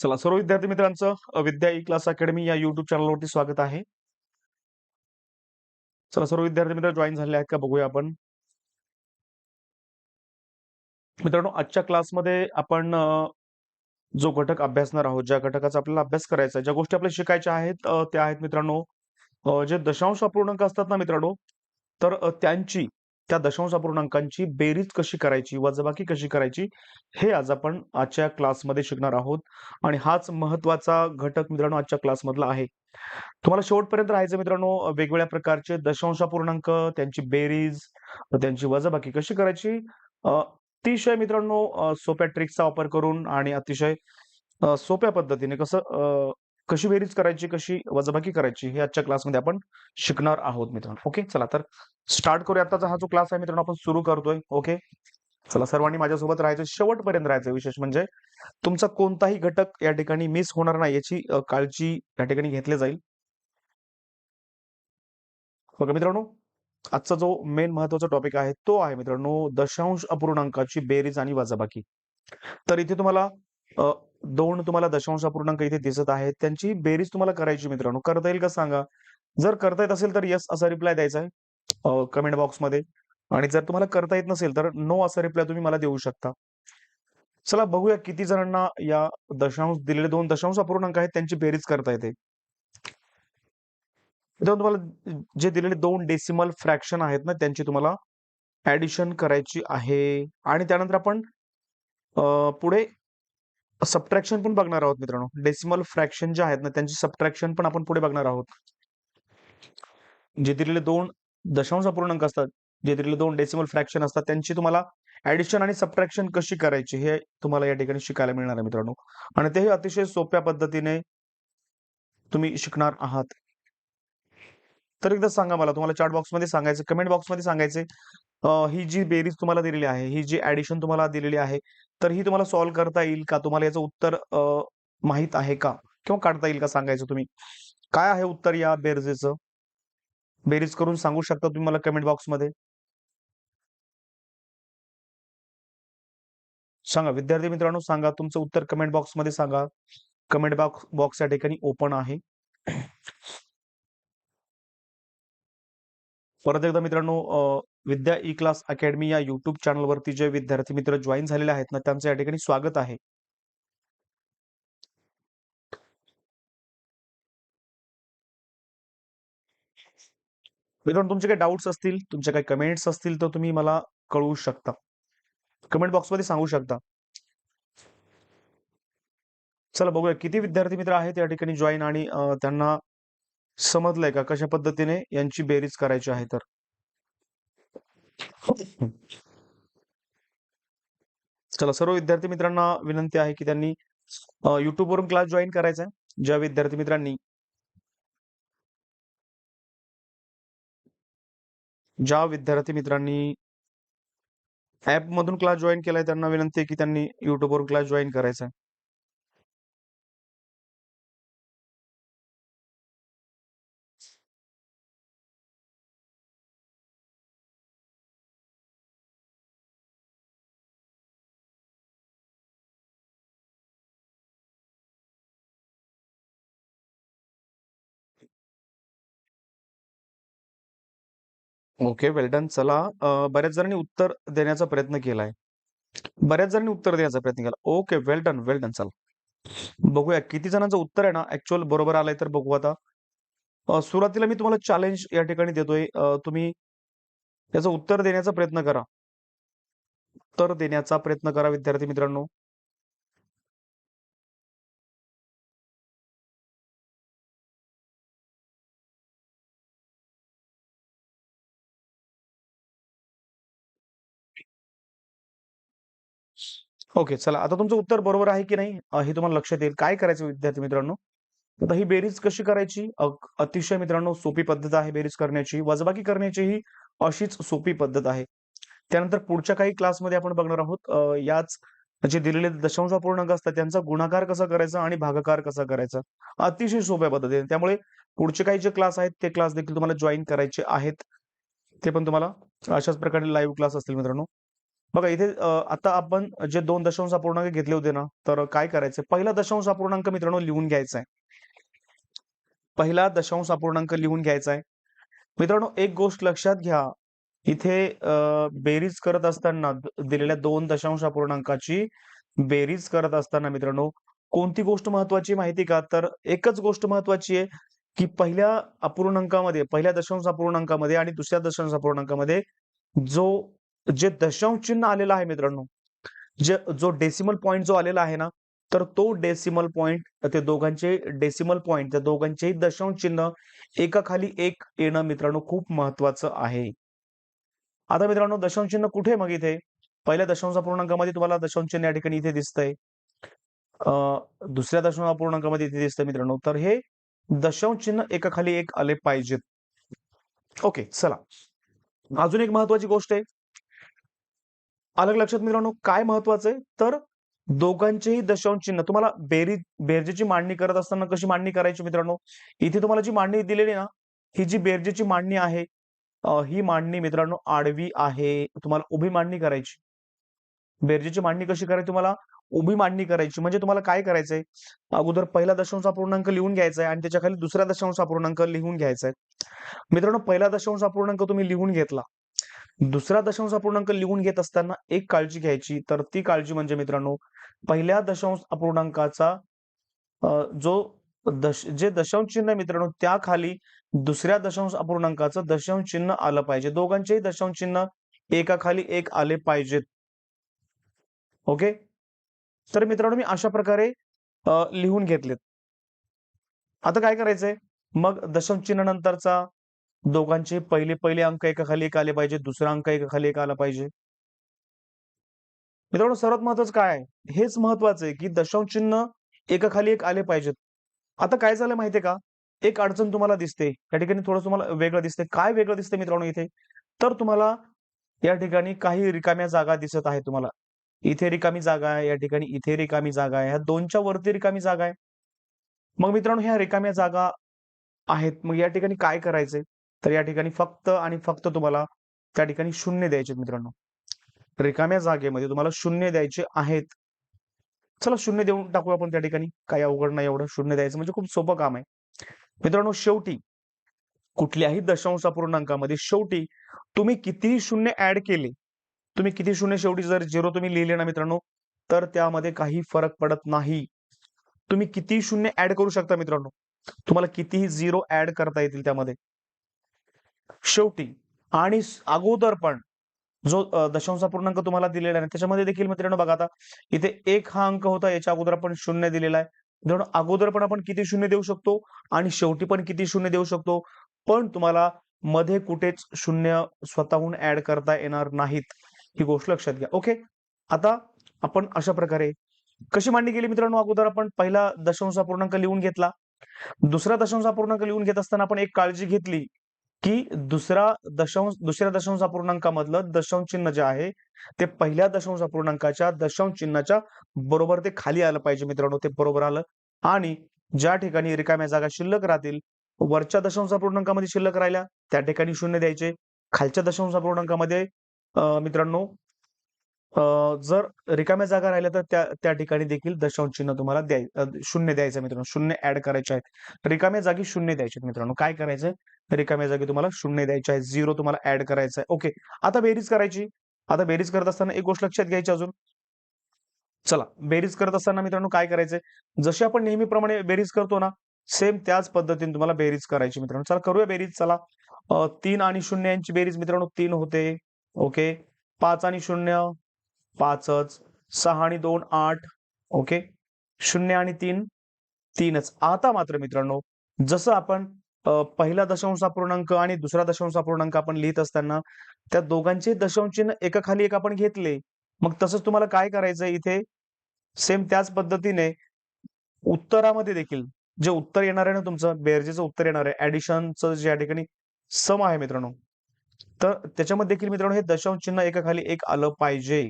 चला सर्व विद्यार्थी मित्रांचं विद्या ई क्लास अकॅडमी या युट्यूब चॅनलवरती स्वागत आहे. चला सर्व विद्यार्थी मित्र जॉईन झाले आहेत का बघूया आपण. मित्रांनो आजच्या क्लासमध्ये आपण जो घटक अभ्यासणार आहोत ज्या घटकाचा आपल्याला अभ्यास करायचा आहे ज्या गोष्टी आपल्याला शिकायच्या आहेत त्या आहेत मित्रांनो. जे दशांश अपूर्णांक असतात ना मित्रांनो तर त्यांची त्या दशांश अपूर्णांकांची बेरीज कशी करायची वजबाकी कशी करायची हे आज आपण आजच्या क्लासमध्ये शिकणार आहोत. आणि हाच महत्त्वाचा घटक मित्रांनो आजच्या क्लासमधला आहे. तुम्हाला शेवटपर्यंत राहायचं मित्रांनो वेगवेगळ्या प्रकारचे दशांश अपूर्णांक त्यांची बेरीज त्यांची वजबाकी कशी करायची अतिशय मित्रांनो सोप्या ट्रिक्सचा वापर करून आणि अतिशय सोप्या पद्धतीने कसं कशी बेरीज करायची कशी वजाबाकी करायची हे आजच्या क्लासमध्ये आपण शिकणार आहोत मित्रांनो. ओके? चला तर स्टार्ट करूया. आताचा हा जो क्लास आहे मित्रांनो आपण सुरू करतोय. ओके? चला सर्वांनी माझ्यासोबत राहायचं. शेवटपर्यंत राहायचं विशेष म्हणजे तुमचा कोणताही घटक या ठिकाणी मिस होणार नाही याची काळजी या ठिकाणी घेतली जाईल. बघा मित्रांनो आजचा जो मेन महत्त्वाचा टॉपिक आहे तो आहे मित्रांनो दशांश अपूर्णांकाची बेरीज आणि वजाबाकी. तर इथे तुम्हाला दोन तुम्हाला दशांश अपूर्णांक इथे दिसत आहेत. त्यांची बेरीज तुम्हाला करायची मित्रांनो. करता येईल का सांगा? जर करता येत असेल तर यस असा रिप्लाय द्यायचा आहे कमेंट बॉक्समध्ये आणि जर तुम्हाला करता येत नसेल तर नो असा रिप्लाय तुम्ही मला देऊ शकता. चला बघूया किती जणांना या दशांश दिलेले दोन दशांश अपूर्णांक आहेत त्यांची बेरीज करता येते. तुम्हाला जे दिलेले दोन डेसिमल फ्रॅक्शन आहेत ना त्यांची तुम्हाला ऍडिशन करायची आहे. आणि त्यानंतर आपण पुढे सबट्रॅक्शन पण बघणार आहोत मित्रांनो. डेसिमल फ्रॅक्शन जे आहेत ना त्यांची सबट्रॅक्शन पण आपण पुढे बघणार आहोत. जे दिलेले दोन दशांश अपूर्णांक असतात जे दिलेले दोन डेसिमल फ्रॅक्शन असतात त्यांची तुम्हाला ऍडिशन आणि सबट्रॅक्शन कशी करायची हे तुम्हाला या ठिकाणी शिकायला मिळणार आहे मित्रांनो. आणि तेही अतिशय सोप्या पद्धतीने तुम्ही शिकणार आहात. तर एकदा सांगा मला तुम्हाला चार्ट बॉक्समध्ये सांगायचं कमेंट बॉक्समध्ये सांगायचे अ, ही जी बेरीज तुम्हाला दिलेली आहे ही जी ऍडिशन तुम्हाला दिलेली आहे तर ही तुम्हाला सॉल्व्ह करता येईल का? तुम्हाला याचं उत्तर अ, माहीत आहे का? किंवा काढता येईल का सांगायचं तुम्ही? काय आहे उत्तर या बेरजेचं? बेरीज करून सांगू शकता तुम्ही मला कमेंट बॉक्समध्ये सांगा. विद्यार्थी मित्रांनो सांगा. तुमचं उत्तर कमेंट बॉक्समध्ये सांगा. कमेंट बॉक्स बॉक्स या ठिकाणी ओपन आहे. परत एकदा मित्रांनो विद्या ई क्लास अकॅडमी या युट्यूब चॅनलवरती जे विद्यार्थी मित्र जॉईन झालेले आहेत ना त्यांचं या ठिकाणी स्वागत आहे. मित्रांनो तुमचे काही डाऊट्स असतील तुमचे काही कमेंट्स असतील तर तुम्ही मला कळवू शकता. कमेंट बॉक्समध्ये सांगू शकता. चला बघूया किती विद्यार्थी मित्र आहेत या ठिकाणी जॉईन आणि त्यांना समजलंय का? कशा पद्धतीने यांची बेरीज करायची आहे तर? चला सर्व विद्यार्थी मित्रांना विनंती आहे की त्यांनी युट्यूबवरून क्लास जॉईन करायचा आहे. ज्या विद्यार्थी मित्रांनी ज्या विद्यार्थी मित्रांनी ऍप मधून क्लास जॉईन केलाय त्यांना विनंती आहे की त्यांनी युट्यूबवरून क्लास जॉईन करायचा आहे. ओके वेल डन चला अ, बऱ्याच जणांनी उत्तर देण्याचा प्रयत्न केलाय. बऱ्याच जणांनी उत्तर देण्याचा प्रयत्न केला. Okay well done well done चला. बघूया किती जणांचं उत्तर आहे ना? ऍक्च्युअल बरोबर आलंय तर बघू आता. अ, सुरुवातीला मी तुम्हाला चॅलेंज या ठिकाणी देतोय. अ, तुम्ही त्याचं उत्तर देण्याचा प्रयत्न करा. उत्तर देण्याचा प्रयत्न करा विद्यार्थी मित्रांनो. ओके चला. आता तुमचं उत्तर बरोबर आहे की नाही हे तुम्हाला लक्षात येईल. काय करायचं विद्यार्थी मित्रांनो? आता ही बेरीज कशी करायची? अतिशय मित्रांनो सोपी पद्धत आहे बेरीज करण्याची. वजबाकी करण्याची ही अशीच सोपी पद्धत आहे. त्यानंतर पुढच्या काही क्लासमध्ये आपण बघणार आहोत. याच जे दिलेले दशांश पूर्णांक असतात त्यांचा गुणाकार कसा करायचा आणि भागाकार कसा करायचा? अतिशय सोप्या पद्धतीने. त्यामुळे पुढचे काही जे क्लास आहेत ते क्लास देखील तुम्हाला जॉईन करायचे आहेत. ते पण तुम्हाला अशाच प्रकारे लाईव्ह क्लास असतील मित्रांनो. बघा इथे आता आपण जे दोन दशांश अपूर्णांक घेतले होते ना तर काय करायचं पहिला दशांश अपूर्णांक मित्रांनो लिहून घ्यायचा आहे पहिला दशांश अपूर्णांक लिहून घ्यायचा आहे मित्रांनो एक गोष्ट लक्षात घ्या. इथे बेरीज करत असताना दिलेल्या दोन दशांश अपूर्णांकाची बेरीज करत असताना मित्रांनो कोणती गोष्ट महत्वाची माहिती का? तर एकच गोष्ट महत्वाची आहे की पहिल्या अपूर्णांकामध्ये पहिल्या दशांश अपूर्णांकामध्ये आणि दुसऱ्या दशांश अपूर्णांकामध्ये जो जे दशांश चिन्ह आलेलं आहे मित्रांनो जे जो डेसिमल पॉईंट जो आलेला आहे ना तर तो डेसिमल पॉइंट ते दोघांचे डेसिमल पॉइंट त्या दोघांचेही दशांश चिन्ह एकाखाली एक येणं मित्रांनो खूप महत्वाचं आहे. आता मित्रांनो दशांश चिन्ह कुठे मग इथे? पहिल्या दशांश अपूर्णांकामध्ये तुम्हाला दशांश चिन्ह या ठिकाणी इथे दिसतंय. दुसऱ्या दशांश अपूर्णांकामध्ये इथे दिसतंय मित्रांनो. तर हे दशांश चिन्ह एकाखाली एक आले पाहिजेत. ओके चला. अजून एक महत्वाची गोष्ट आहे. अलग लक्षात मित्रांनो काय महत्वाचं आहे? तर दोघांचेही दशांश चिन्ह. तुम्हाला बेरीज बेरजेची मांडणी करत असताना कशी मांडणी करायची मित्रांनो? इथे तुम्हाला जी मांडणी दिलेली ना ही जी बेरजेची मांडणी आहे ही मांडणी मित्रांनो आडवी आहे. तुम्हाला उभी मांडणी करायची. बेरजेची मांडणी कशी करायची? तुम्हाला उभी मांडणी करायची. म्हणजे तुम्हाला काय करायचंय? अगोदर पहिला दशांश अपूर्णांक लिहून घ्यायचा आहे आणि त्याच्याखाली दुसरा दशांश अपूर्णांक लिहून घ्यायचा आहे. मित्रांनो पहिला दशांश अपूर्णांक तुम्ही लिहून घेतला. दुसरा दशांश अपूर्णांक लिहून घेत असताना एक काळजी घ्यायची. तर ती काळजी म्हणजे मित्रांनो पहिल्या दशांश अपूर्णांकाचा जो दश जे दशांश चिन्ह मित्रांनो त्या खाली दुसऱ्या दशांश अपूर्णांकाचं दशांश चिन्ह आलं पाहिजे. दोघांचेही दशांश चिन्ह एकाखाली एक आले पाहिजेत. ओके? तर मित्रांनो मी अशा प्रकारे लिहून घेतलेत. आता काय करायचंय? मग दशांश चिन्ह नंतरचा दोघांचे पहिले पहिले अंक एकाखाली एक आले पाहिजे दुसरा अंक एकाखाली एक आला पाहिजे. मित्रांनो सर्वात महत्वाचं काय हेच महत्वाचं आहे की दशांश चिन्ह एकाखाली एक आले पाहिजेत. आता काय झालं माहितीये का? एक अडचण तुम्हाला दिसते. या ठिकाणी थोडं तुम्हाला वेगळं दिसते काय वेगळं दिसते मित्रांनो इथे? तर तुम्हाला या ठिकाणी काही रिकाम्या जागा दिसत आहे तुम्हाला. इथे रिकामी जागा आहे या ठिकाणी इथे रिकामी जागा आहे. ह्या दोनच्या वरती रिकामी जागा आहे. मग मित्रांनो ह्या रिकाम्या जागा आहेत. मग या ठिकाणी काय करायचंय? तर या ठिकाणी फक्त आणि फक्त तुम्हाला त्या ठिकाणी शून्य द्यायचे मित्रांनो. रिकाम्या जागेमध्ये तुम्हाला शून्य द्यायचे आहेत. चला शून्य देऊन टाकू आपण त्या ठिकाणी. काही अवघड नाही एवढं शून्य द्यायचं म्हणजे खूप सोपं काम आहे. मित्रांनो शेवटी कुठल्याही दशांश पूर्णांकामध्ये शेवटी तुम्ही कितीही शून्य ऍड केले तुम्ही किती शून्य शेवटी जर झिरो तुम्ही लिहिले ना मित्रांनो तर त्यामध्ये काही फरक पडत नाही. तुम्ही कितीही शून्य ऍड करू शकता मित्रांनो. तुम्हाला कितीही झिरो ऍड करता येतील त्यामध्ये. शेवटी आणि अगोदर पण जो अ, दशांश तुम्हाला दिलेला आहे त्याच्यामध्ये देखील मित्रांनो बघा आता इथे एक हा अंक होता याच्या अगोदर आपण शून्य दिलेला आहे. मित्रांनो अगोदर पण आपण किती शून्य देऊ शकतो आणि शेवटी पण किती शून्य देऊ शकतो? पण तुम्हाला मध्ये कुठेच शून्य स्वतःहून ऍड करता येणार नाहीत. ही गोष्ट लक्षात घ्या. ओके? आता आपण अशा प्रकारे कशी मांडणी केली मित्रांनो अगोदर आपण? पहिला दशांश पूर्णांक लिहून घेतला. दुसरा दशांश पूर्णांक लिहून घेत असताना आपण एक काळजी घेतली. की दुसरा दशांश दुसऱ्या दशांश अपूर्णांकामधलं दशांश चिन्ह जे आहे ते पहिल्या दशांश अपूर्णांकाच्या दशांश चिन्हाच्या बरोबर ते खाली आलं पाहिजे मित्रांनो ते बरोबर आलं. आणि ज्या ठिकाणी रिकाम्या जागा शिल्लक राहतील वरच्या दशांश अपूर्णांकामध्ये शिल्लक राहिल्या त्या ठिकाणी शून्य द्यायचे. खालच्या दशांश अपूर्णांकामध्ये अं, मित्रांनो जर रिकाम्या जागा राहिल्या तर त्या त्या ठिकाणी देखील दशांश चिन्ह तुम्हाला द्याय शून्य द्यायचं मित्रांनो. शून्य ऍड करायचे आहेत. रिकाम्या जागी शून्य द्यायचे मित्रांनो. काय करायचंय? रिकाम्या जागी तुम्हाला शून्य द्यायचे आहे झिरो तुम्हाला ऍड करायचं आहे ओके. आता बेरीज करायची. आता बेरीज करत असताना एक गोष्ट लक्षात घ्यायची अजून. चला. बेरीज करत असताना मित्रांनो काय करायचंय? जशी आपण नेहमीप्रमाणे बेरीज करतो ना सेम त्याच पद्धतीने तुम्हाला बेरीज करायची मित्रांनो. चला करूया बेरीज. चला. तीन आणि शून्य यांची बेरीज मित्रांनो तीन होते. ओके. पाच आणि शून्य. पाचच सहा आणि दोन आठ ओके? शून्य आणि तीन तीनच. आता मात्र मित्रांनो जसं आपण पहिला दशांश अपूर्णांक आणि दुसरा दशांश अपूर्णांक आपण लिहित असताना त्या दोघांचे दशांश चिन्ह एकाखाली एक आपण घेतले. मग तसंच तुम्हाला काय करायचंय इथे? सेम त्याच पद्धतीने उत्तरामध्ये देखील जे उत्तर येणार आहे ना तुमचं बेरजेचं उत्तर येणार आहे. ऍडिशनचं ज्या ठिकाणी सम आहे मित्रांनो. तर त्याच्यामध्ये देखील मित्रांनो हे दशांश चिन्ह एकाखाली एक आलं पाहिजे.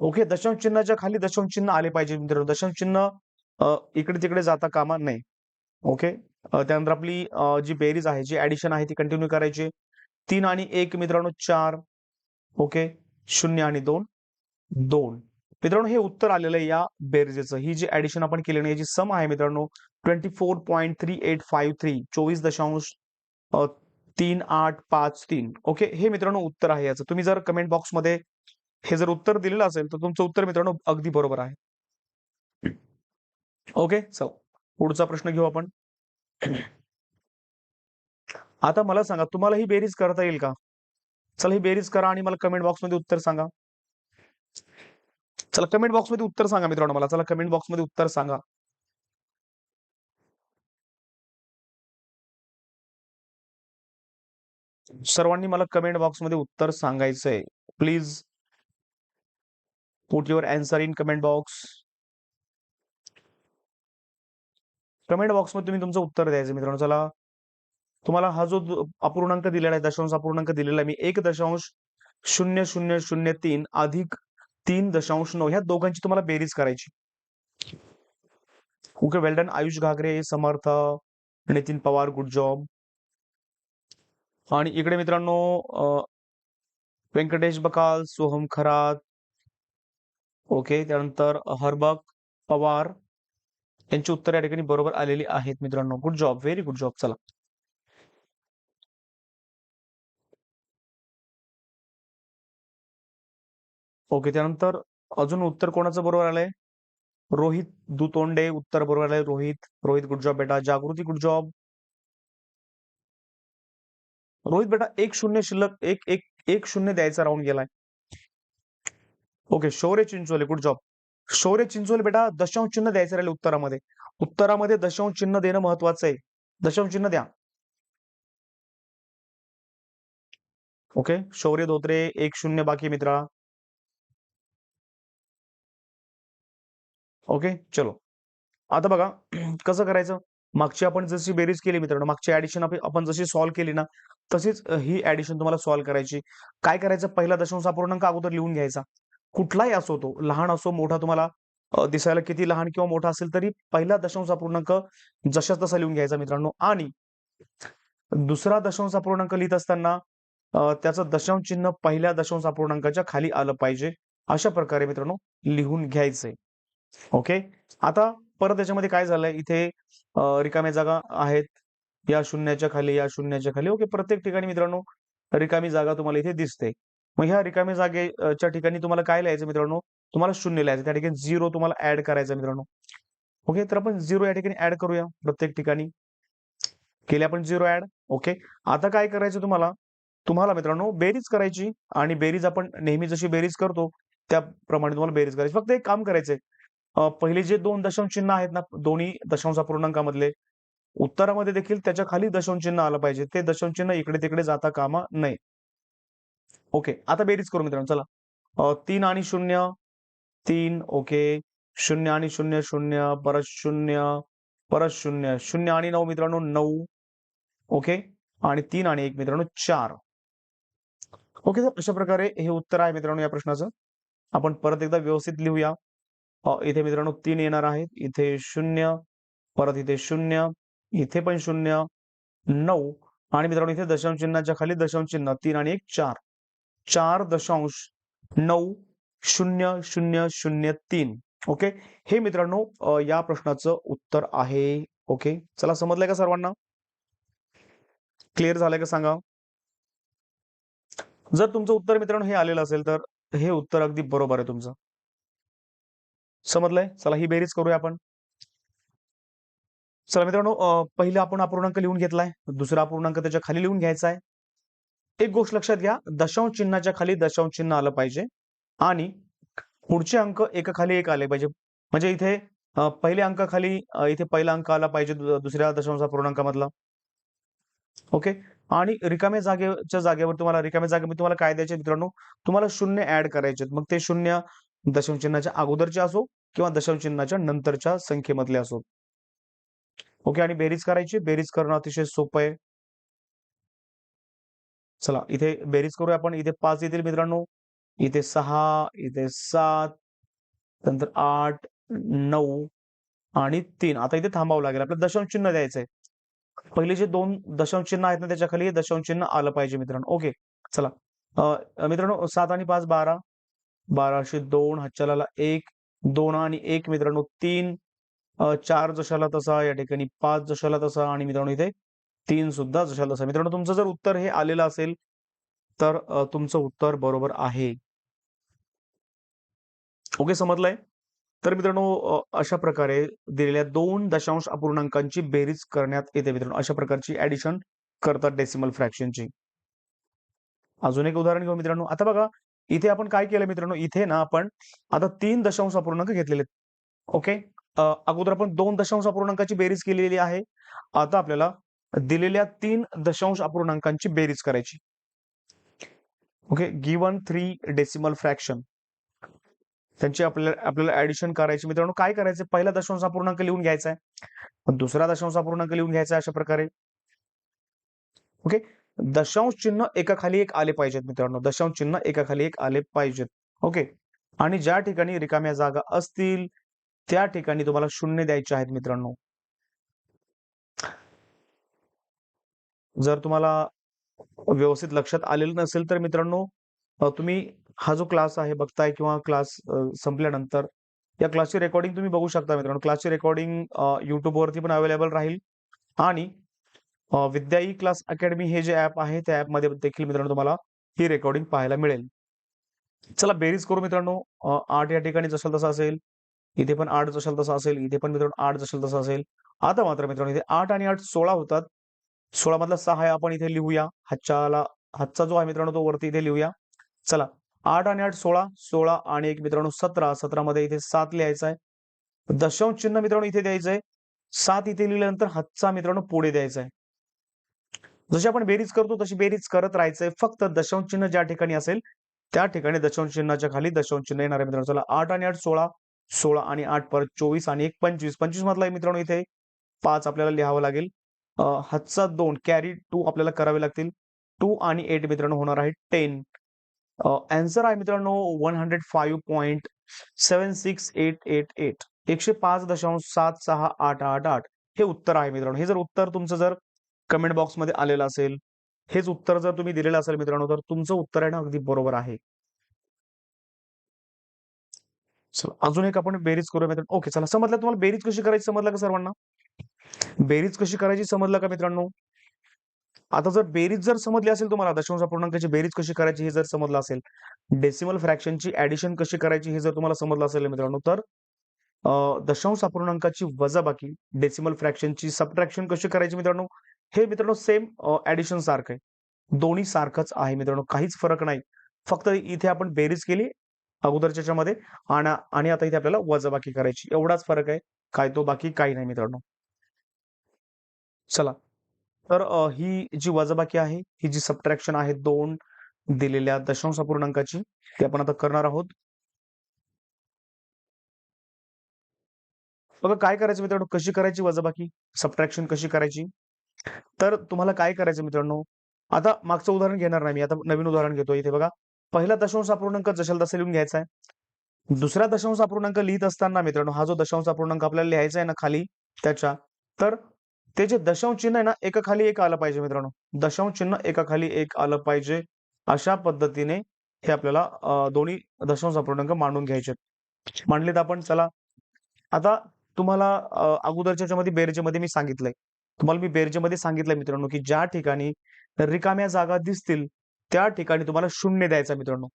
ओके दशांश चिन्हाच्या खाली दशांश चिन्ह आले पाहिजे मित्रांनो. दशांश चिन्ह इकडे तिकडे जाता कामा नाही ओके? त्यानंतर आपली जी बेरीज आहे जी ऍडिशन आहे ती कंटिन्यू करायची. तीन आणि एक मित्रांनो चार. ओके? शून्य आणि दोन. दोन. मित्रांनो हे उत्तर आलेलं आहे या बेरजेचं. ही जी ऍडिशन आपण केली नाही जी सम आहे मित्रांनो twenty four point three eight five three चोवीस दशांश तीन आठ पाच तीन. ओके? हे मित्रांनो उत्तर आहे याचं. तुम्ही जर कमेंट बॉक्समध्ये हे जर उत्तर दिलेलं असेल तर तुमचं उत्तर मित्रांनो अगदी बरोबर आहे. ओके चल पुढचा प्रश्न घेऊ आपण. आता मला सांगा तुम्हाला ही बेरीज करता येईल का? चला ही बेरीज करा आणि मला कमेंट बॉक्समध्ये उत्तर सांगा. चला कमेंट बॉक्समध्ये उत्तर सांगा मित्रांनो मला. चला कमेंट बॉक्समध्ये उत्तर सांगा. सर्वांनी मला कमेंट बॉक्समध्ये उत्तर सांगायचंय. Please put your answer in comment box comment बॉक्समध्ये तुम्ही तुमचं उत्तर द्यायचं मित्रांनो. चला. तुम्हाला हा जो अपूर्णांक दिलेला आहे दशांश अपूर्णांक दिलेला आहे मी एक दशांश शून्य शून्य शून्य तीन अधिक तीन दशांश नऊ ह्या दोघांची तुम्हाला बेरीज करायची. Okay well done Ayush Ghagare Samarth Nitin Pawar good job आणि इकडे मित्रांनो व्यंकटेश बकाल सोहम खरात ओके. त्यानंतर हरबक पवार यांची उत्तर या ठिकाणी बरोबर आलेली आहेत मित्रांनो. Good job very good job चला. ओके. त्यानंतर अजून उत्तर कोणाचं बरोबर आलंय? रोहित दुतोंडे उत्तर बरोबर आलंय. रोहित रोहित गुड जॉब बेटा. जागृती गुड जॉब रोहित बेटा एक शून्य शिल्लक एक एक एक शून्य द्यायचा राऊंड गेलाय. ओके शौर्य चिंचोले गुड जॉब शौर्य चिंचोले बेटा दशांश चिन्ह द्यायचं राहिले उत्तरामध्ये. उत्तरामध्ये दशांश चिन्ह देणं महत्वाचं आहे. दशांश चिन्ह द्या. ओके शौर्य धोत्रे एक शून्य बाकी मित्रा. ओके चलो. आता बघा कसं करायचं? मागची आपण जशी बेरीज केली मित्रांनो मागची ऍडिशन आपण जशी सॉल्व्ह केली ना तशीच ही ऍडिशन तुम्हाला सॉल्व्ह करायची. काय करायचं? पहिला दशांश अपूर्णांक अगोदर लिहून घ्यायचा. कुठलाही असो तो लहान असो मोठा तुम्हाला दिसायला किती लहान किंवा मोठा असेल तरी पहिला दशांश अपूर्णांक जशाच तसा लिहून घ्यायचा मित्रांनो. आणि दुसरा दशांश अपूर्णांक लिहित असताना त्याचं दशांश चिन्ह पहिल्या दशांश पूर्णांकाच्या खाली आलं पाहिजे अशा प्रकारे मित्रांनो लिहून घ्यायचंय ओके? आता परत त्याच्यामध्ये काय झालंय? इथे रिकाम्या जागा आहेत. या शून्याच्या खाली या शून्याच्या खाली. ओके प्रत्येक ठिकाणी मित्रांनो रिकामी जागा तुम्हाला इथे दिसते. मग ह्या रिकामी जागेच्या ठिकाणी तुम्हाला काय लिहायचं मित्रांनो? तुम्हाला शून्य लिहायचं. त्या ठिकाणी झिरो तुम्हाला ऍड करायचं मित्रांनो. ओके तर आपण झिरो या ठिकाणी ऍड करूया प्रत्येक ठिकाणी. केले आपण झिरो ऍड ओके आता काय करायचं तुम्हाला? तुम्हाला मित्रांनो बेरीज करायची आणि बेरीज आपण नेहमी जशी बेरीज करतो त्याप्रमाणे तुम्हाला बेरीज करायची. फक्त एक काम करायचंय. पहिले जे दोन दशांश चिन्ह आहेत ना दोन्ही दशांश पूर्णांकामधले उत्तरामध्ये देखील त्याच्याखाली दशांश चिन्ह आलं पाहिजे. ते दशांश चिन्ह इकडे तिकडे जाता कामा नये. ओके आता बेरीज करू मित्रांनो चला. तीन आणि शून्य तीन ओके. शून्य आणि शून्य शून्य परत शून्य परत शून्य. शून्य आणि नऊ मित्रांनो नऊ ओके. आणि तीन आणि एक मित्रांनो चार. ओके तर अशा प्रकारे हे उत्तर आहे मित्रांनो या प्रश्नाचं. आपण परत एकदा व्यवस्थित लिहूया. इथे मित्रांनो तीन येणार आहेत. इथे शून्य परत इथे शून्य इथे पण शून्य नऊ. आणि मित्रांनो इथे दशांश चिन्हाच्या खाली दशांश चिन्ह तीन आणि एक चार. चार दशांश नऊ शून्य शून्य शून्य तीन. ओके? हे मित्रांनो या प्रश्नाचं उत्तर आहे. ओके? चला समजलंय का सर्वांना? क्लिअर झालंय का सांगा? जर तुमचं उत्तर मित्रांनो हे आलेलं असेल तर हे उत्तर अगदी बरोबर आहे तुमचं. समजलंय? चला ही बेरीज करूया आपण. चला मित्रांनो पहिला आपण अपूर्णांक लिहून घेतलाय. दुसरा अपूर्णांक त्याच्याखाली लिहून घ्यायचा आहे. एक गोष्ट लक्षात घ्या दशांश चिन्हाच्या खाली दशांश चिन्ह आलं पाहिजे आणि पुढचे अंक एका खाली एक आले पाहिजे. म्हणजे इथे पहिल्या अंकाखाली इथे पहिला अंक आला पाहिजे दुसऱ्या दशांश पूर्णांकामधला. ओके? आणि रिकाम्या जागेच्या जागेवर तुम्हाला रिकाम्या जागेमध्ये तुम्हाला काय द्यायचे मित्रांनो? तुम्हाला शून्य ऍड करायचे मग ते शून्य दशांश चिन्हाच्या अगोदरचे असो किंवा दशांश चिन्हाच्या नंतरच्या संख्येमधले असो. ओके? आणि बेरीज करायची. बेरीज करणं अतिशय सोपं आहे. चला इथे बेरीज करूया आपण. इथे पाच येतील मित्रांनो. इथे सहा इथे सात नंतर आठ नऊ आणि तीन. आता इथे थांबावं लागेल. आपल्याला दशांश चिन्ह द्यायचंय. पहिले जे दोन दशांश चिन्ह आहेत ना त्याच्याखाली दशांश चिन्ह आलं पाहिजे मित्रांनो. ओके चला. मित्रांनो सात आणि पाच बारा. बाराशे दोन हच्चाला एक दोन आणि एक मित्रांनो तीन. चार जशाला तसा या ठिकाणी पाच जशाला तसा आणि मित्रांनो इथे तीन सुद्धा जशाला तसा मित्रांनो तुमचं जर उत्तर हे आलेलं असेल तर तुमचं उत्तर बरोबर आहे. ओके समजलंय? तर मित्रांनो अशा प्रकारे दिलेल्या दोन दशांश अपूर्णांकांची बेरीज करण्यात येते मित्रांनो. अशा प्रकारची ऍडिशन करतात डेसिमल फ्रॅक्शनची अजून एक उदाहरण घेऊ मित्रांनो. आता बघा इथे आपण काय केलं मित्रांनो? इथे ना आपण आता तीन दशांश अपूर्णांक घेतलेले ओके? अगोदर आपण दोन दशांश अपूर्णांकाची बेरीज केलेली आहे. आता आपल्याला दिलेल्या तीन दशांश अपूर्णांकांची बेरीज करायची. Okay given three decimal fraction त्यांची आपल्याला आपल्याला ऍडिशन करायची. मित्रांनो काय करायचं पहिला दशांश अपूर्णांक लिहून घ्यायचा आहे दुसरा दशांश अपूर्णांक लिहून घ्यायचा अशा प्रकारे. ओके दशांश चिन्ह एकाखाली एक आले पाहिजेत मित्रांनो. दशांश चिन्ह एकाखाली एक आले पाहिजेत. ओके आणि ज्या ठिकाणी रिकाम्या जागा असतील त्या ठिकाणी तुम्हाला शून्य द्यायचे आहेत मित्रांनो. जर तुम्हाला व्यवस्थित लक्षात आलेलं नसेल तर मित्रांनो तुम्ही हा जो क्लास आहे बघताय किंवा क्लास संपल्यानंतर या क्लासची रेकॉर्डिंग तुम्ही बघू शकता मित्रांनो. क्लासची रेकॉर्डिंग युट्यूबवरती पण अवेलेबल राहील. आणि विद्याई क्लास अकॅडमी हे जे ऍप आहे त्या ऍपमध्ये देखील मित्रांनो तुम्हाला ही रेकॉर्डिंग पाहायला मिळेल. चला बेरीज करू मित्रांनो. आठ या ठिकाणी जसं तसा असेल इथे पण आठ जशाल तसा असेल इथे पण मित्रांनो आठ जशाल तसा असेल. आता मात्र मित्रांनो इथे आठ आणि आठ सोळा होतात. सोळा मधला सहा आहे आपण इथे लिहूया. हातच्याला हातचा जो आहे मित्रांनो तो वरती इथे लिहूया. चला आठ आणि आठ सोळा सोळा आणि एक मित्रांनो सतरा. सतरा मध्ये इथे सात लिहायचं आहे. दशांश चिन्ह मित्रांनो इथे द्यायचंय. सात इथे लिहिल्यानंतर हातचा मित्रांनो पुढे द्यायचा आहे जशी आपण बेरीज करतो तशी बेरीज करत राहायचंय. फक्त दशांश चिन्ह ज्या ठिकाणी असेल त्या ठिकाणी दशांश चिन्हाच्या खाली दशांश चिन्ह येणार आहे मित्रांनो. चला आठ आणि आठ सोळा सोळा आणि आठ परत चोवीस आणि एक पंचवीस. पंचवीस मधला मित्रांनो इथे. पाच आपल्याला लिहावं लागेल. हातचा दोन कॅरी टू आपल्याला करावे लागतील. टू आणि एट मित्रांनो होणार आहे टेन अँसर आहे मित्रांनो one hundred five point seven six eight eight eight एकशे पाच दशांश सात सहा आठ आठ आठ. हे उत्तर आहे मित्रांनो. हे जर उत्तर तुमचं जर कमेंट बॉक्समध्ये आलेलं असेल हेच उत्तर जर तुम्ही दिलेलं असेल मित्रांनो तर तुमचं उत्तर आहे ना अगदी बरोबर आहे. चला अजून एक आपण बेरीज करूया मित्रांनो. ओके चला समजलं तुम्हाला बेरीज कशी करायची? समजलं का सर्वांना? बेरीज कशी करायची समजलं का मित्रांनो? आता जर बेरीज जर समजली असेल तुम्हाला दशांश अपूर्णांकाची बेरीज कशी करायची हे जर समजलं असेल डेसिमल फ्रॅक्शनची ऍडिशन कशी करायची हे जर तुम्हाला समजलं असेल मित्रांनो तर दशांश अपूर्णांकाची वजाबाकी डेसिमल फ्रॅक्शनची सबट्रॅक्शन कशी करायची मित्रांनो हे मित्रांनो सेम ऍडिशन सारखं आहे. दोन्ही सारखंच आहे मित्रांनो काहीच फरक नाही. फक्त इथे आपण बेरीज केली अगोदरच्यामध्ये आणि आता इथे आपल्याला वजाबाकी करायची. एवढाच फरक आहे. काय तो बाकी? काही नाही मित्रांनो. चला. तर ही जी वजाबाकी आहे ही जी सबट्रॅक्शन आहे दोन दिलेल्या दशांश अपूर्णांकाची ती आपण आता करणार आहोत. बघा काय करायचं मित्रांनो? कशी करायची वजाबाकी? सबट्रॅक्शन कशी करायची? तर तुम्हाला काय करायचं मित्रांनो? आता मागचं उदाहरण घेणार नाही मी. आता नवीन उदाहरण घेतो इथे बघा. पहिला दशांश अपूर्णांक जशाला तसा लिहून घ्यायचा आहे. दुसरा दशांश अपूर्णांक लिहित असताना मित्रांनो हा जो दशांश अपूर्णांक आपल्याला लिहायचा आहे ना खाली त्याच्या तर ते जे दशांश चिन्ह आहे ना एका खाली एक आलं पाहिजे मित्रांनो. दशांश चिन्ह एका खाली एक आलं पाहिजे. अशा पद्धतीने हे आपल्याला दोन्ही दशांश अपूर्णांक मांडून घ्यायचे मांडलेत आपण चला. आता तुम्हाला अगोदरच्या मध्ये बेरजेमध्ये मी सांगितलंय. तुम्हाला मी बेरजेमध्ये सांगितलंय मित्रांनो की ज्या ठिकाणी रिकाम्या जागा दिसतील त्या ठिकाणी तुम्हाला शून्य द्यायचा मित्रांनो.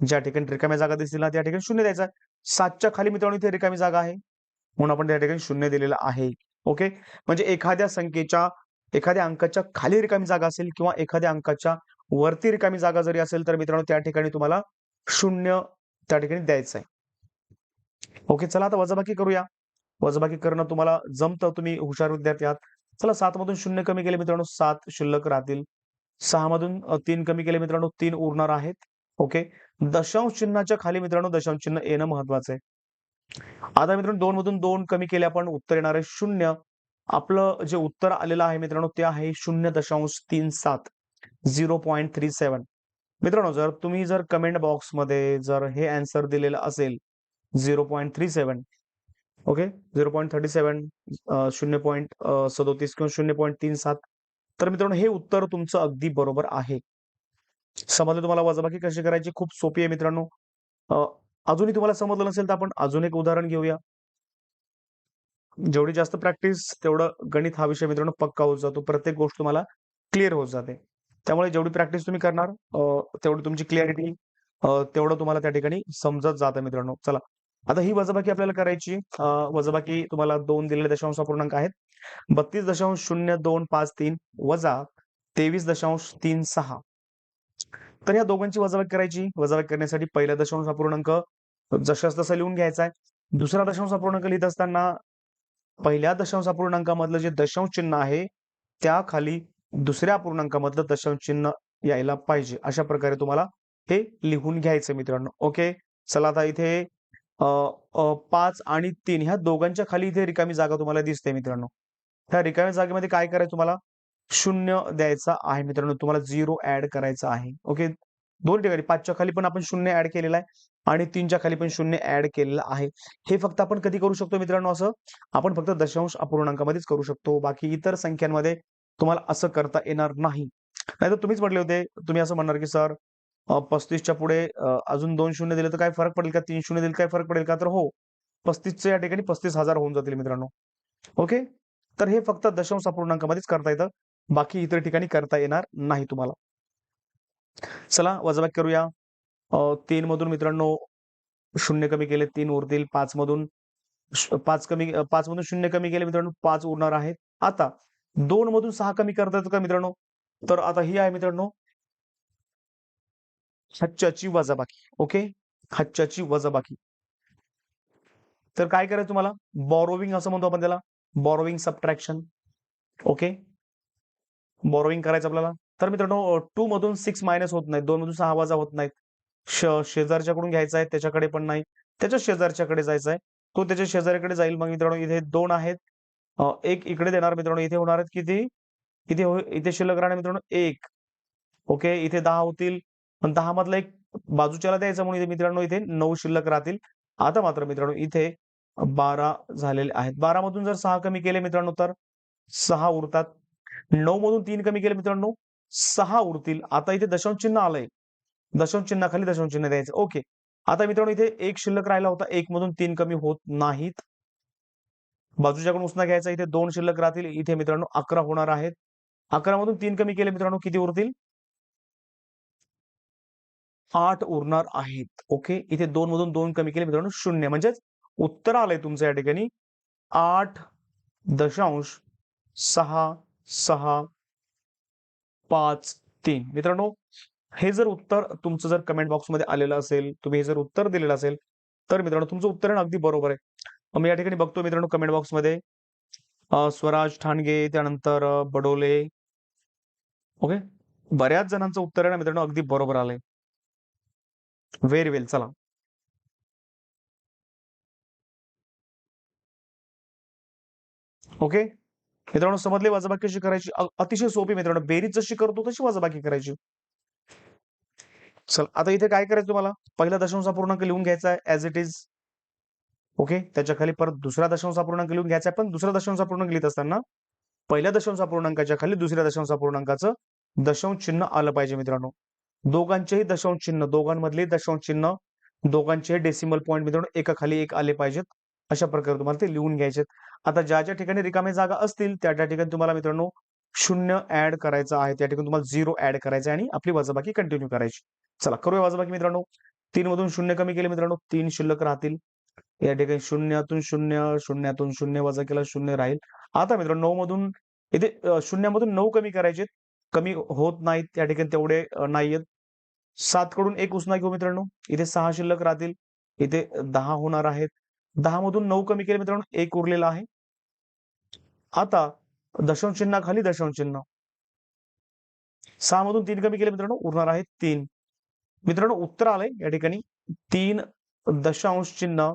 ज्या ठिकाणी रिकाम्या जागा दिसतील ना त्या ठिकाणी शून्य द्यायचा सातच्या खाली मित्रांनो इथे रिकामी जागा आहे. म्हणून आपण त्या ठिकाणी शून्य दिलेला आहे. ओके? म्हणजे एखाद्या संख्येच्या एखाद्या अंकाच्या खाली रिकामी जागा असेल किंवा एखाद्या अंकाच्या वरती रिकामी जागा जरी असेल तर मित्रांनो त्या ठिकाणी तुम्हाला शून्य त्या ठिकाणी द्यायचं आहे. ओके चला आता वजाबाकी करूया. वजाबाकी करणं तुम्हाला जमतं तुम्ही हुशार विद्यार्थी आहात. चला सात मधून शून्य कमी केले मित्रांनो सात शिल्लक राहतील. सहा मधून तीन कमी केले मित्रांनो तीन उरणार आहेत. ओके? दशांश चिन्हाच्या खाली मित्रांनो दशांश चिन्ह येणं महत्वाचं आहे. आता मित्रांनो दोन मधून दोन कमी केले आपण उत्तर येणार आहे शून्य. आपलं जे उत्तर आलेलं आहे मित्रांनो ते आहे शून्य दशांश तीन सात झिरो पॉईंट थ्री सेवन मित्रांनो जर तुम्ही जर कमेंट बॉक्समध्ये जर हे अँसर दिलेलं असेल zero point three seven okay? Zero point thirty seven शून्य पॉईंट सदोतीस किंवा शून्य पॉईंट तीन सात. तर मित्रांनो हे उत्तर तुमचं अगदी बरोबर आहे. समजलं तुम्हाला वजाबाकी कशी करायची? खूप सोपी आहे मित्रांनो. अजूनही तुम्हाला समजलं नसेल तर आपण अजून एक उदाहरण घेऊया. जेवढी जास्त प्रॅक्टिस तेवढं गणित हा विषय मित्रांनो पक्का होत जातो. प्रत्येक गोष्ट तुम्हाला क्लिअर होत जाते. त्यामुळे जेवढी प्रॅक्टिस तुम्ही करणार तेवढी तुमची क्लिअरिटी तेवढं तुम्हाला त्या ठिकाणी समजत जातं मित्रांनो. चला. आता ही वजाबाकी आपल्याला करायची वजबाकी वजाबाकी तुम्हाला दोन दिलेले दशांश अपूर्णांक आहेत. बत्तीस दशांश शून्य दोन पाच तीन वजा तेवीस दशांश तीन सहा. तर या दोघांची वजाबाकी करायची. वजाबाकी करण्यासाठी पहिला दशांश अपूर्णांक जशास तसा लिहून घ्यायचा आहे. दुसरा दशांश अपूर्णांक लिहित असताना पहिल्या दशांश अपूर्णांकामधलं जे दशांश चिन्ह आहे त्या खाली दुसऱ्या अपूर्णांकामधलं दशांश चिन्ह यायला पाहिजे. अशा प्रकारे तुम्हाला हे लिहून घ्यायचं मित्रांनो. ओके? चला आता इथे पाच आणि तीन ह्या दोघांच्या खाली इथे रिकामी जागा तुम्हाला दिसते मित्रांनो. ह्या रिकाम्या जागेमध्ये काय करायचं तुम्हाला? शून्य द्यायचा आहे मित्रांनो. तुम्हाला झिरो ऍड करायचा आहे. ओके दोन ठिकाणी पाचच्या खाली पण आपण शून्य ऍड केलेला आहे आणि तीनच्या खाली पण शून्य ऍड केलेलं आहे. हे फक्त आपण कधी करू शकतो मित्रांनो असं? आपण फक्त दशांश अपूर्णांकामध्येच करू शकतो. बाकी इतर संख्यांमध्ये तुम्हाला असं करता येणार नाही. नाहीतर तुम्हीच म्हटले होते तुम्ही असं म्हणणार की सर पस्तीसच्या पुढे अजून दोन शून्य दिले तर काय फरक पडेल का? तीन शून्य दिले काय फरक पडेल का? तर हो पस्तीसच्या या ठिकाणी पस्तीस हजार होऊन जातील मित्रांनो. ओके तर हे फक्त दशांश अपूर्णांकामध्येच करता येतं. बाकी इतर ठिकाणी करता येणार नाही तुम्हाला. चला वजाबाकी करूया. तीन मधून मित्रांनो शून्य कमी केले तीन उरतील. पाच मधून पाच कमी पाच मधून शून्य कमी केले मित्रांनो पाच उरणार आहेत. आता दोन मधून सहा कमी करता येतं का मित्रांनो? तर आता ही आहे मित्रांनो हच्च्याची वजाबाकी. ओके? हच्च्याची वजाबाकी. तर काय करायचं तुम्हाला? बॉरोविंग असं म्हणतो आपण त्याला. बॉरोविंग सबट्रॅक्शन ओके? बॉरोविंग करायचं आपल्याला? तर मित्रांनो टू मधून सिक्स मायनस होत नाही दोन मधून सहा वाजा होत नाहीत. शेजारच्याकडून घ्यायचा आहे त्याच्याकडे पण नाही. त्याच्या शेजारच्याकडे जायचं आहे. तो त्याच्या शेजाऱ्याकडे जाईल. मग मित्रांनो इथे दोन आहेत. एक इकडे देणार मित्रांनो. इथे होणार आहेत किती? इथे हो, इथे शिल्लक राहणार मित्रांनो एक. ओके? इथे दहा होतील. पण दहा मधला एक बाजूच्याला द्यायचा म्हणून इथे मित्रांनो इथे नऊ शिल्लक राहतील. आता मात्र मित्रांनो इथे बारा झालेले आहेत. बारा मधून जर सहा कमी केले मित्रांनो तर सहा उरतात. नऊ मधून तीन कमी केले मित्रांनो सहा उरतील आता इथे दशांश चिन्ह आलंय. दशांश चिन्हाखाली दशांश चिन्ह द्यायचं. ओके. आता मित्रांनो इथे एक शिल्लक राहिला होता. एक मधून तीन कमी होत नाहीत. बाजूच्याकडून उसना घ्यायचा. इथे दोन शिल्लक राहतील. इथे मित्रांनो अकरा होणार आहेत. अकरा मधून तीन कमी केले मित्रांनो किती उरतील? आठ उरणार आहेत. ओके. इथे दोन मधून दोन कमी केले मित्रांनो शून्य. म्हणजेच उत्तर आलंय तुमचं या ठिकाणी. आठ दशांश सहा सहा पाच तीन. मित्रांनो हे जर उत्तर तुमचं जर कमेंट बॉक्समध्ये आलेलं असेल तुम्ही हे जर उत्तर दिलेलं असेल तर मित्रांनो तुमचं उत्तर आहे अगदी बरोबर आहे. मी या ठिकाणी बघतो मित्रांनो कमेंट बॉक्समध्ये मध्ये स्वराज ठाणगे त्यानंतर बडोले. ओके बऱ्याच जणांचं उत्तर आहे ना मित्रांनो अगदी बरोबर आलंय. व्हेरी वेल चला. ओके मित्रांनो समजले वजाबाकी कशी करायची? अतिशय सोपी मित्रांनो. बेरीज जशी करतो तशी वजाबाकी करायची. चल आता इथे काय करायचं तुम्हाला? पहिला दशांश अपूर्णांक लिहून घ्यायचा आहे ऍज इट इज ओके त्याच्याखाली परत दुसरा दशांश अपूर्णांक लिहून घ्यायचा आहे. पण दुसरा दशांश अपूर्णांक लिहित असताना पहिल्या दशांश अपूर्णांकाच्या खाली दुसऱ्या दशांश अपूर्णांकाचं दशांश चिन्ह आलं पाहिजे मित्रांनो. दोघांचेही दशांश चिन्ह दोघांमधले दशांश चिन्ह दोघांचे डेसिमल पॉईंट मित्रांनो एका खाली एक आले पाहिजेत. अशा प्रकारे तुम्हाला ते लिहून घ्यायचे आता ज्या ज्या ठिकाणी रिकामे जागा असतील त्या त्या ठिकाणी तुम्हाला मित्रांनो शून्य ऍड करायचं आहे. त्या ठिकाणी तुम्हाला झिरो ऍड करायचं आहे आणि आपली वजाबाकी कंटिन्यू करायची. चला करूया वजाबाकी मित्रांनो. तीन मधून शून्य कमी केले मित्रांनो तीन शिल्लक राहतील. या ठिकाणी शून्यातून शून्य शून्यातून शून्य वजा केला शून्य राहील. आता मित्रांनो नऊ मधून इथे शून्यामधून नऊ कमी करायचे कमी होत नाहीत त्या ठिकाणी तेवढे नाहीयेत. सात कडून एक उसना घेऊ मित्रांनो. इथे सहा शिल्लक राहतील. इथे दहा होणार आहेत. दहा मधून नऊ कमी केले मित्रांनो एक उरलेला आहे. आता दशांश चिन्हाखाली दशांश चिन्ह. सहा मधून तीन कमी केले मित्रांनो उरणार आहे तीन. मित्रांनो उत्तर आलंय या ठिकाणी. तीन दशांश चिन्ह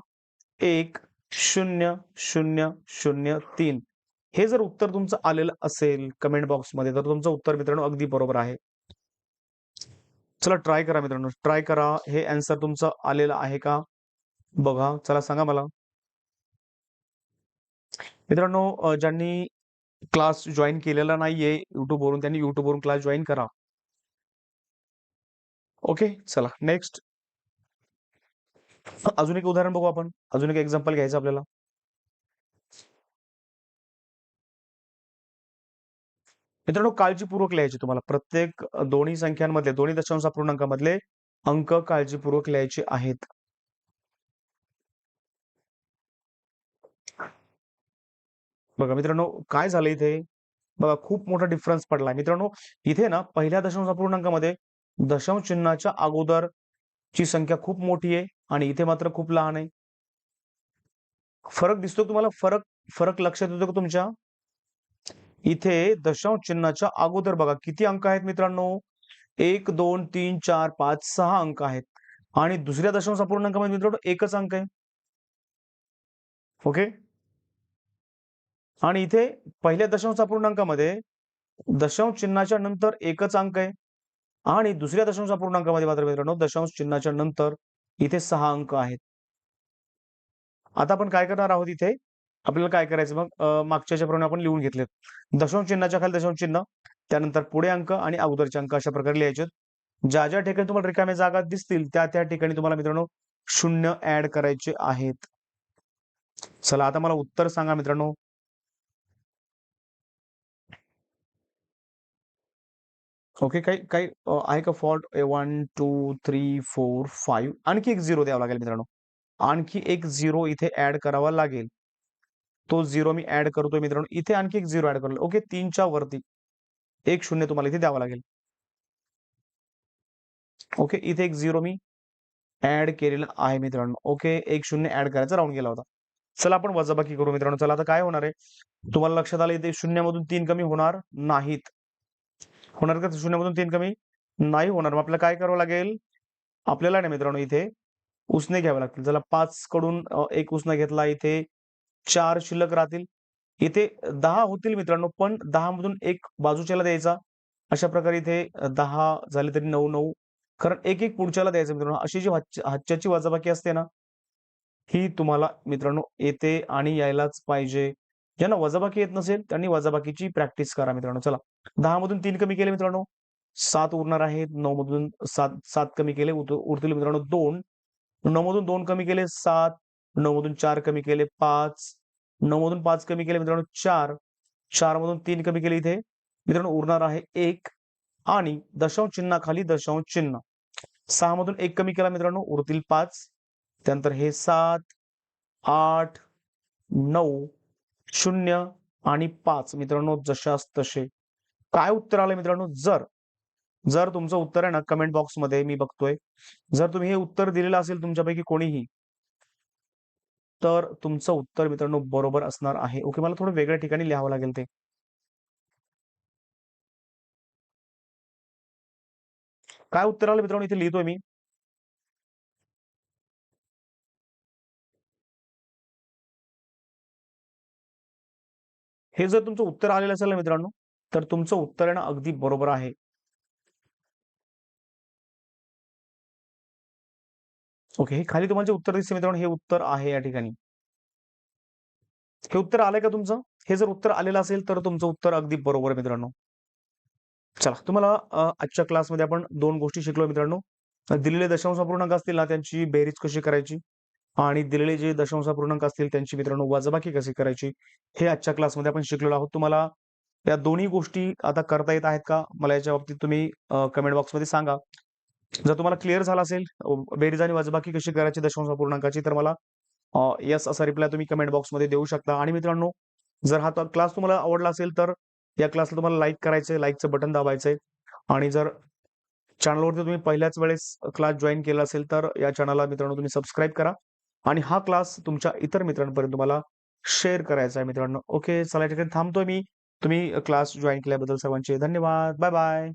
एक शून्य शून्य शून्य तीन. हे जर उत्तर तुमचं आलेलं असेल कमेंट बॉक्समध्ये तर तुमचं उत्तर मित्रांनो अगदी बरोबर आहे. चला ट्राय करा मित्रांनो ट्राय करा. हे अँसर तुमचं आलेलं आहे का? बघा चला सांगा मला. मित्रांनो ज्यांनी क्लास जॉईन केलेला नाहीये युट्यूबवरून त्यांनी युट्यूबवरून क्लास जॉईन करा. ओके चला नेक्स्ट. अजून एक उदाहरण बघू आपण. अजून एक एक्झाम्पल घ्यायचं आपल्याला. मित्रांनो काळजीपूर्वक लिहायचे तुम्हाला. प्रत्येक दोन्ही संख्यांमधले दोन्ही दशांश पूर्णांकामधले अंक काळजीपूर्वक लिहायचे आहेत. बघा मित्रांनो काय झालं इथे? बघा खूप मोठा डिफरन्स पडलाय. मित्रांनो इथे ना पहिल्या दशांश अपूर्णांकामध्ये दशांश चिन्हाच्या अगोदर ची संख्या खूप मोठी आहे आणि इथे मात्र खूप लहान आहे. फरक दिसतो तुम्हाला? फरक फरक लक्षात येतो का तुमच्या? इथे दशांश चिन्हाच्या अगोदर बघा किती अंक आहेत मित्रांनो? एक दोन तीन चार पाच सहा अंक आहेत. आणि दुसऱ्या दशांश अपूर्णांकामध्ये मित्रांनो एकच अंक आहे. ओके? आणि इथे पहिल्या दशांश अपूर्णांकामध्ये दशांश चिन्हाच्या नंतर एकच अंक आहे. आणि दुसऱ्या दशांश अपूर्णांकामध्ये मात्र मित्रांनो दशांश चिन्हाच्या नंतर इथे सहा अंक आहेत. आता आपण काय करणार आहोत इथे? आपल्याला काय करायचं मग? मागच्याप्रमाणे आपण लिहून घेतले. दशांश चिन्हाच्या खाली दशांश चिन्ह त्यानंतर पुढे अंक आणि अगोदरचे अंक अशा प्रकारे लिहायचे ज्या ज्या ठिकाणी तुम्हाला रिकाम्या जागा दिसतील त्या त्या ठिकाणी तुम्हाला मित्रांनो शून्य ऍड करायचे आहेत. चला आता मला उत्तर सांगा मित्रांनो. ओके काही काही आहे का fault? One two three four five आणखी एक झिरो द्यावा लागेल मित्रांनो. आणखी एक झिरो इथे ऍड करावा लागेल. तो झिरो मी ऍड करतोय मित्रांनो. इथे आणखी एक झिरो ऍड करतो ओके तीनच्या वरती. एक शून्य तुम्हाला इथे द्यावा लागेल. ओके इथे एक झिरो मी ऍड केलेला आहे मित्रांनो. ओके एक शून्य ऍड करायचा राहून गेला होता. चला आपण वजाबाकी करू मित्रांनो. चला आता काय होणार आहे? तुम्हाला लक्षात आलं इथे शून्यामधून तीन कमी होणार नाहीत. होणार का? शून्यामधून तीन कमी? नाही होणार. मग आपल्याला काय करावं लागेल? आपल्याला नाही मित्रांनो इथे उसने घ्यावे लागतील. चला पाच कडून एक उसना घेतला. इथे चार शिल्लक राहतील. इथे दहा होतील मित्रांनो पण दहा मधून एक बाजूच्याला द्यायचा. अशा प्रकारे इथे दहा झाले तरी नऊ नऊ. कारण एक एक पुढच्याला द्यायचं मित्रांनो. अशी जी हच्च्याची वजाबाकी असते ना ही तुम्हाला मित्रांनो येते आणि यायलाच पाहिजे. ज्यांना वजाबाकी येत नसेल त्यांनी वजाबाकीची प्रॅक्टिस करा मित्रांनो. चला दहा मधून तीन कमी केले मित्रांनो. सात उरणार आहेत. नऊ मधून सात सात कमी केले. उरतील मित्रांनो दोन. नऊ मधून दोन कमी केले सात. नऊ मधून चार कमी केले पाच. नऊ मधून पाच कमी केले मित्रांनो चार. चार मधून तीन कमी केले इथे. मित्रांनो उरणार आहे एक. आणि दशांश चिन्हाखाली दशांश चिन्ह. सहा मधून एक कमी केला मित्रांनो उरतील पाच. त्यानंतर हे सात आठ नऊ. शून्य आणि पाच. मित्रांनो जशास तसे. काय उत्तर आलं मित्रांनो? जर जर तुमचं उत्तर आहे ना कमेंट बॉक्समध्ये मी बघतोय. जर तुम्ही हे उत्तर दिलेलं असेल तुमच्यापैकी कोणीही तर तुमचं उत्तर मित्रांनो बरोबर असणार आहे. ओके मला थोडं वेगळ्या ठिकाणी लिहावं लागेल ते. काय उत्तर आलं मित्रांनो? इथे लिहितोय मी. हे जर तुमचं उत्तर आलेलं असेल ना मित्रांनो तर तुमचं उत्तर ना अगदी बरोबर आहे. ओके हे खाली तुम्हाला जे उत्तर दिसते मित्रांनो हे उत्तर आहे या ठिकाणी. हे उत्तर आलंय का तुमचं? हे जर उत्तर आलेलं असेल तर तुमचं उत्तर अगदी बरोबर आहे मित्रांनो. चला तुम्हाला आजच्या क्लासमध्ये आपण दोन गोष्टी शिकलो मित्रांनो. दिलेले दशांश अपूर्णांक असतील ना त्यांची बेरीज कशी करायची? आणि दिलेले जे दशांश पूर्णांक असतील त्यांची मित्रांनो वजाबाकी कशी करायची हे आजच्या क्लासमध्ये आपण शिकलेलो आहोत. तुम्हाला या दोन्ही गोष्टी आता करता येत आहेत का? मला याच्या बाबतीत तुम्ही कमेंट बॉक्समध्ये सांगा. जर तुम्हाला क्लिअर झाला असेल बेरीज आणि वजबाकी कशी करायची दशांश पूर्णांकाची तर मला यस असा रिप्लाय तुम्ही कमेंट बॉक्समध्ये देऊ शकता. आणि मित्रांनो जर हा क्लास तुम्हाला आवडला असेल तर या क्लासला तुम्हाला लाईक करायचंय लाईकचं बटन दाबायचंय. आणि जर चॅनलवरती तुम्ही पहिल्याच वेळेस क्लास जॉईन केला असेल तर या चॅनलला मित्रांनो तुम्ही सबस्क्राईब करा. आणि हा क्लास तुमच्या इतर मित्रांपर्यंत तुम्हाला शेअर करायचा आहे मित्रांनो. ओके चला ठिकाणी थांबतोय मी. तुम्ही क्लास जॉईन केल्याबद्दल सर्वांचे धन्यवाद. Bye bye